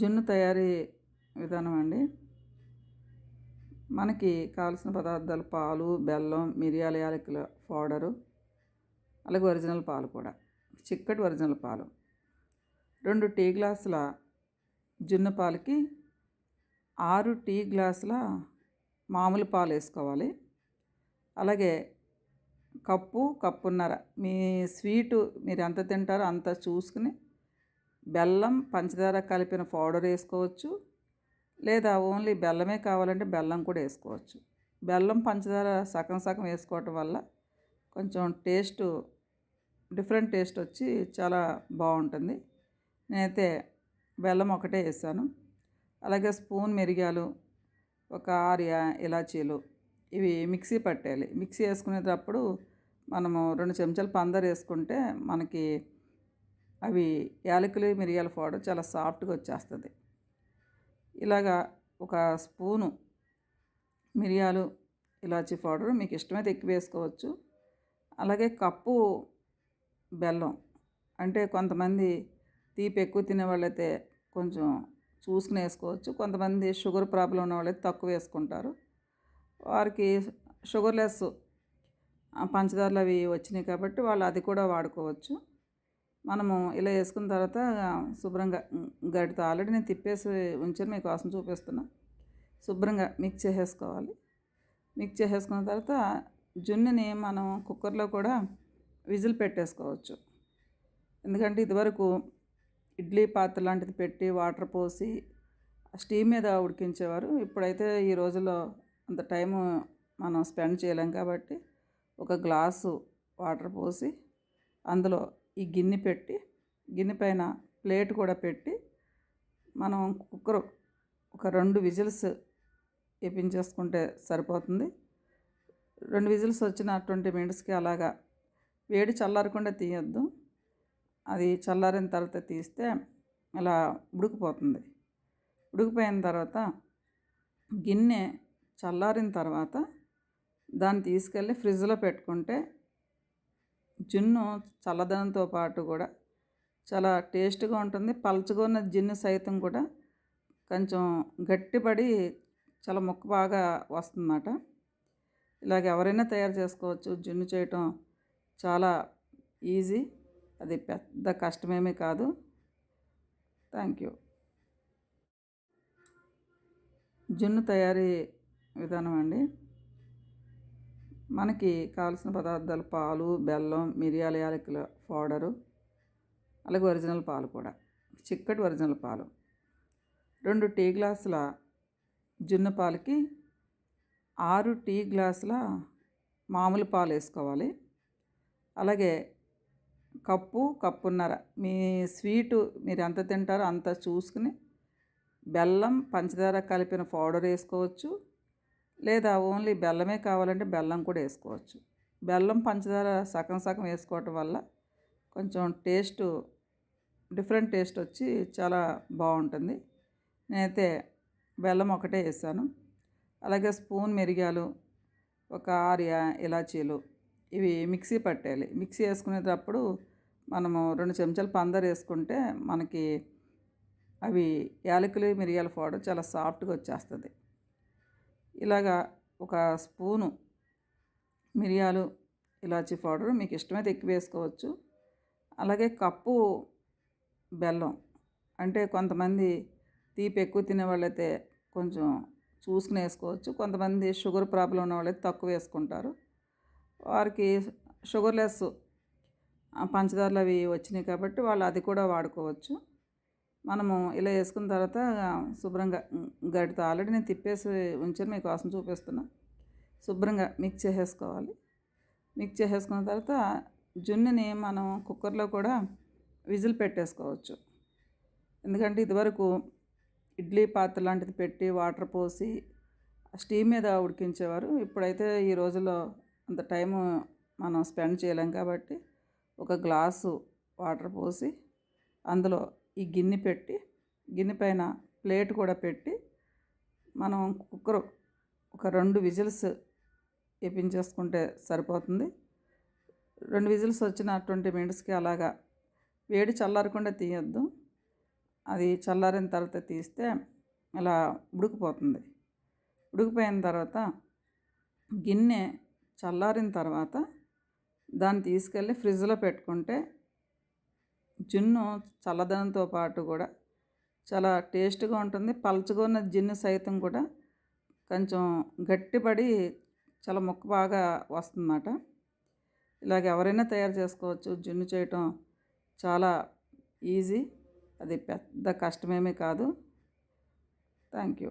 జున్ను తయారీ విధానం అండి. మనకి కావలసిన పదార్థాలు పాలు బెల్లం మిరియాల యాలకుల పౌడరు అలాగే ఒరిజినల్ పాలు కూడా. చిక్కటి ఒరిజినల్ పాలు. రెండు టీ గ్లాసుల జున్ను పాలకి ఆరు టీ గ్లాసుల మామూలు పాలు వేసుకోవాలి. అలాగే కప్పు కప్పున్నర. మీ స్వీటు మీరు ఎంత తింటారో అంత చూసుకుని బెల్లం పంచదార కలిపిన పౌడర్ వేసుకోవచ్చు. లేదా ఓన్లీ బెల్లమే కావాలంటే బెల్లం కూడా వేసుకోవచ్చు. బెల్లం పంచదార సగం సగం వేసుకోవటం వల్ల కొంచెం టేస్ట్ డిఫరెంట్ టేస్ట్ వచ్చి చాలా బాగుంటుంది. నేనైతే బెల్లం ఒకటే వేసాను. అలాగే స్పూన్ మిరియాలు ఒక ఆరు ఇలాచీలు ఇవి మిక్సీ పట్టేయాలి. మిక్సీ వేసుకునేటప్పుడు మనము రెండు చెంచాలు పందరు వేసుకుంటే మనకి అవి యాలకులు మిరియాల పౌడర్ చాలా సాఫ్ట్గా వచ్చేస్తుంది. ఇలాగా ఒక స్పూను మిరియాలు ఇలాచీ పౌడర్ మీకు ఇష్టమైతే ఎక్కువ వేసుకోవచ్చు. అలాగే కప్పు బెల్లం అంటే కొంతమంది తీపి ఎక్కువ తినే వాళ్ళైతే కొంచెం చూసుకుని వేసుకోవచ్చు. కొంతమంది షుగర్ ప్రాబ్లం ఉన్న వాళ్ళైతే తక్కువ వేసుకుంటారు. వారికి షుగర్ లెస్ పంచదారలు అవి వచ్చినాయి కాబట్టి వాళ్ళు అది కూడా వాడుకోవచ్చు. మనము ఇలా వేసుకున్న తర్వాత శుభ్రంగా గడితో ఆల్రెడీ నేను తిప్పేసి ఉంచాను మీకోసం చూపిస్తున్నా. శుభ్రంగా మిక్స్ చేసేసుకోవాలి. మిక్స్ చేసేసుకున్న తర్వాత జున్నుని మనం కుక్కర్లో కూడా విజిల్ పెట్టేసుకోవచ్చు. ఎందుకంటే ఇదివరకు ఇడ్లీ పాత్ర లాంటిది పెట్టి వాటర్ పోసి స్టీమ్ మీద ఉడికించేవారు. ఇప్పుడైతే ఈ రోజుల్లో అంత టైము మనం స్పెండ్ చేయలేం కాబట్టి ఒక గ్లాసు వాటర్ పోసి అందులో ఈ గిన్నె పెట్టి గిన్నె పైన ప్లేట్ కూడా పెట్టి మనం కుక్కర్ ఒక రెండు విజిల్స్ వేపించేసుకుంటే సరిపోతుంది. రెండు విజిల్స్ వచ్చిన ట్వంటీ మినిట్స్కి అలాగా వేడి చల్లారకుండా తీయొద్దు. అది చల్లారిన తర్వాత తీస్తే ఇలా ఉడికిపోతుంది. ఉడికిపోయిన తర్వాత గిన్నె చల్లారిన తర్వాత దాన్ని తీసుకెళ్ళి ఫ్రిడ్జ్లో పెట్టుకుంటే జున్ను చల్లదనంతో పాటు కూడా చాలా టేస్ట్గా ఉంటుంది. పలుచగా ఉన్న జిన్ను సైతం కూడా కొంచెం గట్టిపడి చాలా ముక్క బాగా వస్తుందన్నమాట. ఇలాగ ఎవరైనా తయారు చేసుకోవచ్చు. జున్ను చేయటం చాలా ఈజీ. అది పెద్ద కష్టమేమీ కాదు. Thank you. జున్ను తయారీ విధానం అండి. మనకి కావాల్సిన పదార్థాలు పాలు బెల్లం మిరియాల యాలకుల పౌడరు అలాగే ఒరిజినల్ పాలు కూడా. చిక్కటి ఒరిజినల్ పాలు. రెండు టీ గ్లాసుల జున్ను పాలకి ఆరు టీ గ్లాసుల మామూలు పాలు వేసుకోవాలి. అలాగే కప్పు కప్పున్నర. మీ స్వీటు మీరు ఎంత తింటారో అంత చూసుకుని బెల్లం పంచదార కలిపిన పౌడర్ వేసుకోవచ్చు. లేదా ఓన్లీ బెల్లమే కావాలంటే బెల్లం కూడా వేసుకోవచ్చు. బెల్లం పంచదార సగం సగం వేసుకోవటం వల్ల కొంచెం టేస్ట్ డిఫరెంట్ టేస్ట్ వచ్చి చాలా బాగుంటుంది. నేనైతే బెల్లం ఒకటే వేసాను. అలాగే స్పూన్ మిరియాలు ఒక ఆరు ఇలాచీలు ఇవి మిక్సీ పట్టేయాలి. మిక్సీ వేసుకునేటప్పుడు మనము రెండు చెంచాలు పందరు వేసుకుంటే మనకి అవి యాలకులు మిరియాల పౌడర్ చాలా సాఫ్ట్గా వచ్చేస్తుంది. ఇలాగా ఒక స్పూను మిరియాలు ఇలాచీ పౌడర్ మీకు ఇష్టమైతే ఎక్కువ వేసుకోవచ్చు. అలాగే కప్పు బెల్లం. అంటే కొంతమంది తీపి ఎక్కువ తినే వాళ్ళైతే కొంచెం చూసుకుని వేసుకోవచ్చు. కొంతమంది షుగర్ ప్రాబ్లం ఉన్న వాళ్ళైతే తక్కువ వేసుకుంటారు. వారికి షుగర్లెస్ పంచదారలు అవి వచ్చినాయి కాబట్టి వాళ్ళు అది కూడా వాడుకోవచ్చు. మనము ఇలా వేసుకున్న తర్వాత శుభ్రంగా గడితో ఆల్రెడీ నేను తిప్పేసి ఉంచాను మీకోసం చూపిస్తున్నా. శుభ్రంగా మిక్స్ చేసేసుకోవాలి. మిక్స్ చేసేసుకున్న తర్వాత జున్నుని మనం కుక్కర్లో కూడా విజిల్ పెట్టేసుకోవచ్చు. ఎందుకంటే ఇదివరకు ఇడ్లీ పాత్ర లాంటిది పెట్టి వాటర్ పోసి స్టీమ్ మీద ఉడికించేవారు. ఇప్పుడైతే ఈ రోజుల్లో అంత టైము మనం స్పెండ్ చేయలేం కాబట్టి ఒక గ్లాసు వాటర్ పోసి అందులో ఈ గిన్నె పెట్టి గిన్నె పైన ప్లేట్ కూడా పెట్టి మనం కుక్కర్ ఒక రెండు విజిల్స్ వేపించేసుకుంటే సరిపోతుంది. రెండు విజిల్స్ వచ్చిన ట్వంటీ మినిట్స్కి అలాగా వేడి చల్లారకుండా తీయొద్దు. అది చల్లారిన తర్వాత తీస్తే ఇలా ఉడికిపోతుంది. ఉడికిపోయిన తర్వాత గిన్నె చల్లారిన తర్వాత దాన్ని తీసుకెళ్ళి ఫ్రిడ్జ్లో పెట్టుకుంటే జున్ను చల్లదనంతో పాటు కూడా చాలా టేస్ట్గా ఉంటుంది. పలుచగా ఉన్న జిన్ను సైతం కూడా కొంచెం గట్టిపడి చాలా ముక్క బాగా వస్తుందన్నమాట. ఇలాగ ఎవరైనా తయారు చేసుకోవచ్చు. జున్ను చేయటం చాలా ఈజీ. అది పెద్ద కష్టమేమీ కాదు. Thank you.